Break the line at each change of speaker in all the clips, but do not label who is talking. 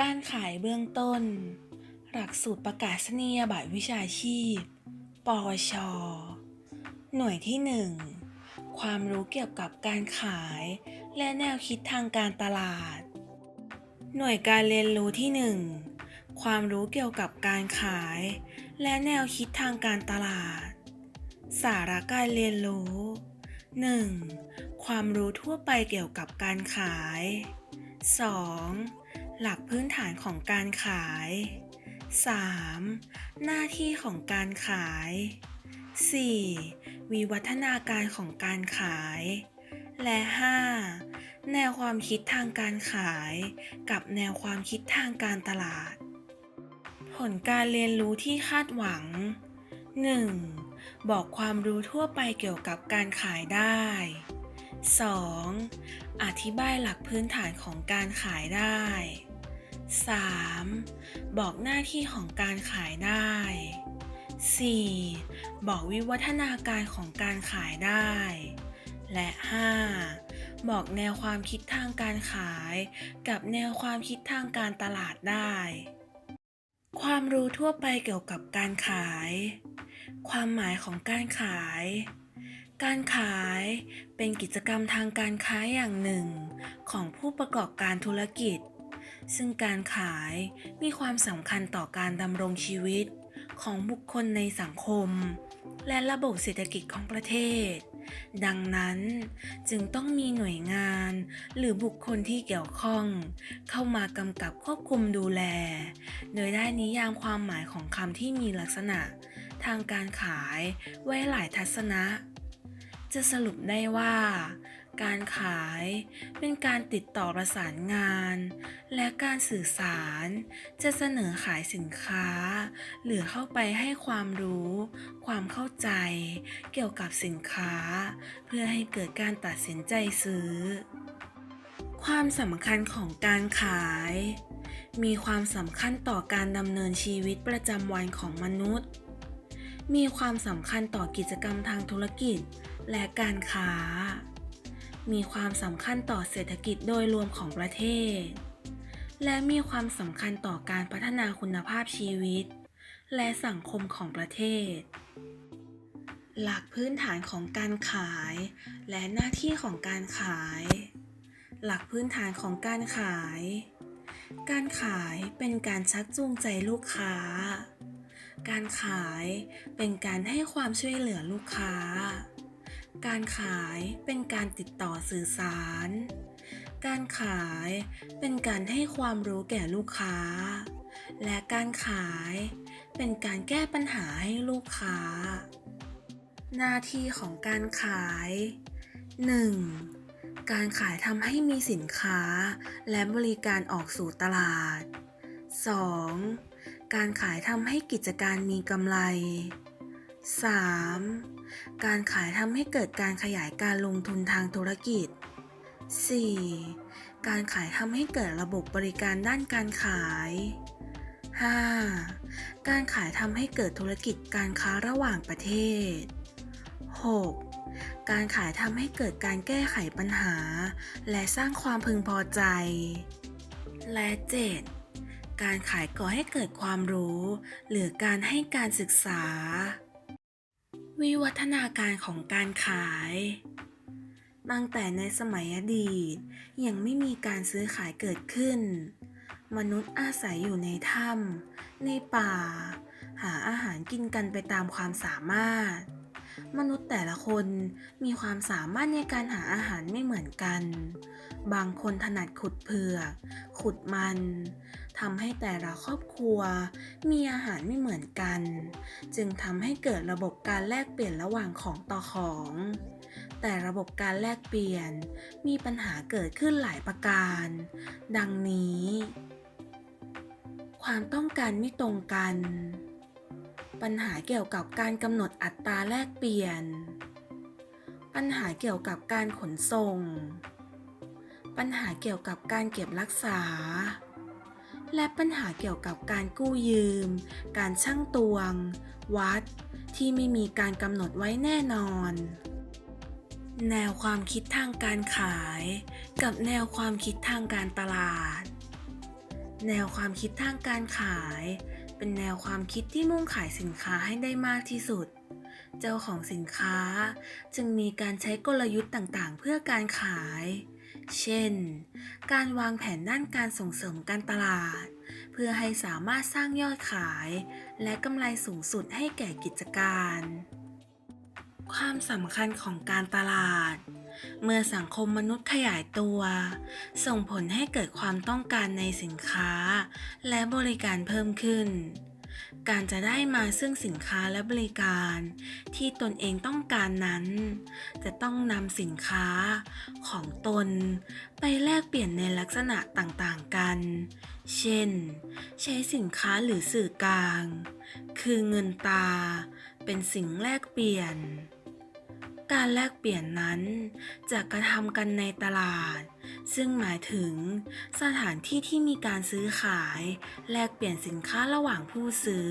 การขายเบื้องต้น หลักสูตรประกาศนียบัตรวิชาชีพ ปวช หน่วยที่ 1 ความรู้เกี่ยวกับการขาย และแนวคิดทางการตลาด หน่วยการเรียนรู้ที่ 1 ความรู้เกี่ยวกับการขาย และแนวคิดทางการตลาด สาระการเรียนรู้ 1. ความรู้ทั่วไปเกี่ยวกับการขาย 2. หลักพื้นฐานของการขาย 3. หน้าที่ของการขาย 4. วิวัฒนาการของการขาย และ 5. แนวความคิดทางการขาย กับแนวความคิดทางการตลาด ผลการเรียนรู้ที่คาดหวัง 1. บอกความรู้ทั่วไปเกี่ยวกับการขายได้ 2. อธิบายหลักพื้นฐานของการขายได้ 3. บอกหน้าที่ของการขายได้ 4. บอกวิวัฒนาการของการขายได้ และ 5. บอกแนวความคิดทางการขาย กับแนวความคิดทางการตลาดได้ ความรู้ทั่วไปเกี่ยวกับการขาย ความหมายของการขาย การขายเป็นกิจกรรมทางการค้าอย่างหนึ่ง ของผู้ประกอบการธุรกิจ ซึ่งการขายมีความสำคัญต่อการดำรงชีวิตของบุคคลในสังคม และระบบเศรษฐกิจของประเทศ ดังนั้นจึงต้องมีหน่วยงานหรือบุคคลที่เกี่ยวข้อง เข้ามากำกับควบคุมดูแล โดยได้นิยามความหมายของคำที่มีลักษณะ ทางการขายไว้หลายทัศนะ จะสรุปได้ว่า การขายเป็นการติดต่อประสานงาน และการสื่อสารจะเสนอขายสินค้า หรือเข้าไปให้ความรู้ ความเข้าใจ เกี่ยวกับสินค้า เพื่อให้เกิดการตัดสินใจซื้อ ความสำคัญของการขาย มีความสำคัญต่อการดำเนินชีวิตประจำวันของมนุษย์ มีความสำคัญต่อกิจกรรมทางธุรกิจ และการค้า มีความสำคัญต่อเศรษฐกิจโดยรวมของประเทศ และมีความสำคัญต่อการพัฒนาคุณภาพชีวิต และสังคมของประเทศ หลักพื้นฐานของการขาย และหน้าที่ของการขาย หลักพื้นฐานของการขาย การขายเป็นการชักจูงใจลูกค้า การขายเป็นการให้ความช่วยเหลือลูกค้า การขายเป็นการติดต่อสื่อสาร การขายเป็นการให้ความรู้แก่ลูกค้า และการขายเป็นการแก้ปัญหาให้ลูกค้า หน้าที่ของการขาย 1. การขายทำให้มีสินค้าและบริการออกสู่ตลาด 2. การขายทำให้กิจการมีกำไร 3. การขายทำให้เกิดการขยายการลงทุนทางธุรกิจ 4. การขายทำให้เกิดระบบบริการด้านการขาย 5. การขายทำให้เกิดธุรกิจการค้าระหว่างประเทศ 6. การขายทำให้เกิดการแก้ไขปัญหา และสร้างความพึงพอใจ และ 7. การขายก่อให้เกิดความรู้ หรือการให้การศึกษา วิวัฒนาการของการขายตั้งแต่ในสมัยอดีต ยังไม่มีการซื้อขายเกิดขึ้น มนุษย์อาศัยอยู่ในถ้ำในป่า หาอาหารกินกันไปตามความสามารถ มนุษย์แต่ละคนมีความสามารถในการหาอาหารไม่เหมือนกัน บางคนถนัดขุดเผือก ขุดมันทำให้แต่ละครอบครัว มีอาหารไม่เหมือนกัน จึงทำให้เกิดระบบการแลกเปลี่ยนระหว่างของต่อของ แต่ระบบการแลกเปลี่ยนมีปัญหาเกิดขึ้นหลายประการ ดังนี้ ความต้องการไม่ตรงกัน ปัญหาเกี่ยวกับการกำหนดอัตราแลกเปลี่ยน ปัญหาเกี่ยวกับการขนส่ง ปัญหาเกี่ยวกับการเก็บรักษา และปัญหาเกี่ยวกับการกู้ยืม การชั่งตวง วัด ที่ไม่มีการกำหนดไว้แน่นอน แนวความคิดทางการขาย กับแนวความคิดทางการตลาด แนวความคิดทางการขาย เป็นแนวความคิดที่มุ่งขายสินค้าให้ได้มากที่สุด เจ้าของสินค้าจึงมีการใช้กลยุทธ์ต่างๆ เพื่อการขาย เช่น การวางแผนด้านการส่งเสริมการตลาด เพื่อให้สามารถสร้างยอดขาย และกำไรสูงสุดให้แก่กิจการ ความสำคัญของการตลาด เมื่อสังคมมนุษย์ขยายตัว ส่งผลให้เกิดความต้องการในสินค้า และบริการเพิ่มขึ้น การจะได้มาซึ่งสินค้าและบริการ ที่ตนเองต้องการนั้น จะต้องนำสินค้าของตน ไปแลกเปลี่ยนในลักษณะต่างๆกัน เช่น ใช้สินค้าหรือสื่อกลาง คือเงินตา เป็นสิ่งแลกเปลี่ยน การแลกเปลี่ยนนั้นจะกระทำกันในตลาด ซึ่งหมายถึงสถานที่ที่มีการซื้อขาย แลกเปลี่ยนสินค้าระหว่างผู้ซื้อ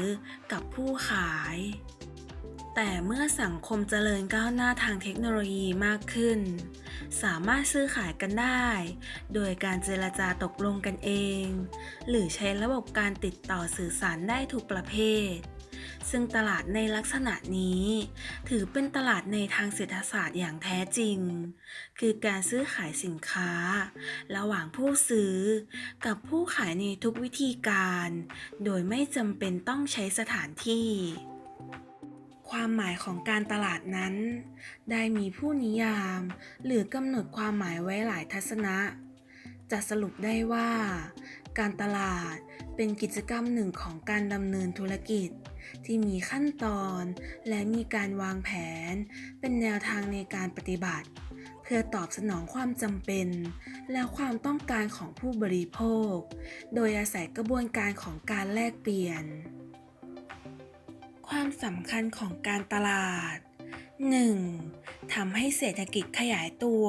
กับผู้ขาย แต่เมื่อสังคมเจริญก้าวหน้าทางเทคโนโลยีมากขึ้น สามารถซื้อขายกันได้ โดยการเจรจาตกลงกันเอง หรือใช้ระบบการติดต่อสื่อสารได้ทุกประเภท ซึ่งตลาดในลักษณะนี้ ถือเป็นตลาดในทางเศรษฐศาสตร์อย่างแท้จริง คือการซื้อขายสินค้า ระหว่างผู้ซื้อ กับผู้ขายในทุกวิธีการ โดยไม่จำเป็นต้องใช้สถานที่ความหมายของการตลาดนั้น ได้มีผู้นิยาม หรือกำหนดความหมายไว้หลายทัศนะ จะสรุปได้ว่า การตลาดเป็นกิจกรรมหนึ่งของการดำเนินธุรกิจ ที่มีขั้นตอนและมีการวางแผน เป็นแนวทางในการปฏิบัติ เพื่อตอบสนองความจำเป็น และความต้องการของผู้บริโภค โดยอาศัยกระบวนการของการแลกเปลี่ยน ความสำคัญของการตลาด 1. ทำให้เศรษฐกิจขยายตัว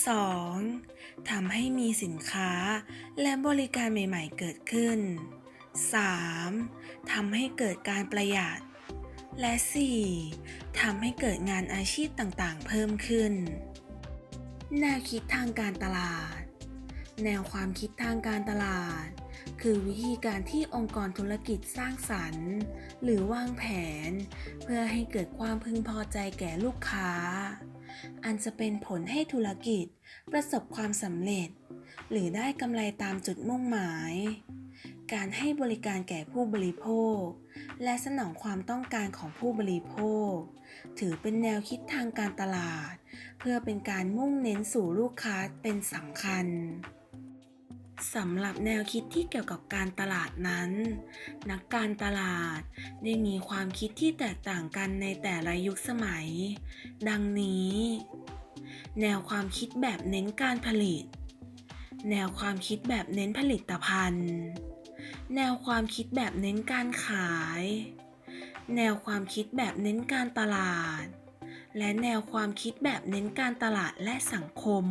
2. ทำให้มีสินค้าและบริการใหม่ๆเกิดขึ้น 3. ทำให้เกิดการประหยัด และ 4. ทำให้เกิดงานอาชีพต่างๆ เพิ่มขึ้น แนวคิดทางการตลาด แนวความคิดทางการตลาด คือวิธีการที่องค์กรธุรกิจสร้างสรรค์ หรือวางแผน เพื่อให้เกิดความพึงพอใจแก่ลูกค้า อันจะเป็นผลให้ธุรกิจประสบความสำเร็จ หรือได้กำไรตามจุดมุ่งหมาย การให้บริการแก่ผู้บริโภค และสนองความต้องการของผู้บริโภค ถือเป็นแนวคิดทางการตลาด เพื่อเป็นการมุ่งเน้นสู่ลูกค้าเป็นสำคัญ สำหรับแนวคิดที่เกี่ยวกับการตลาดนั้น นักการตลาดได้มีความคิดที่แตกต่างกันในแต่ละยุคสมัย ดังนี้ แนวความคิดแบบเน้นการผลิต แนวความคิดแบบเน้นผลิตภัณฑ์ แนวความคิดแบบเน้นการขาย แนวความคิดแบบเน้นการตลาด และแนวความคิดแบบเน้นการตลาดและสังคม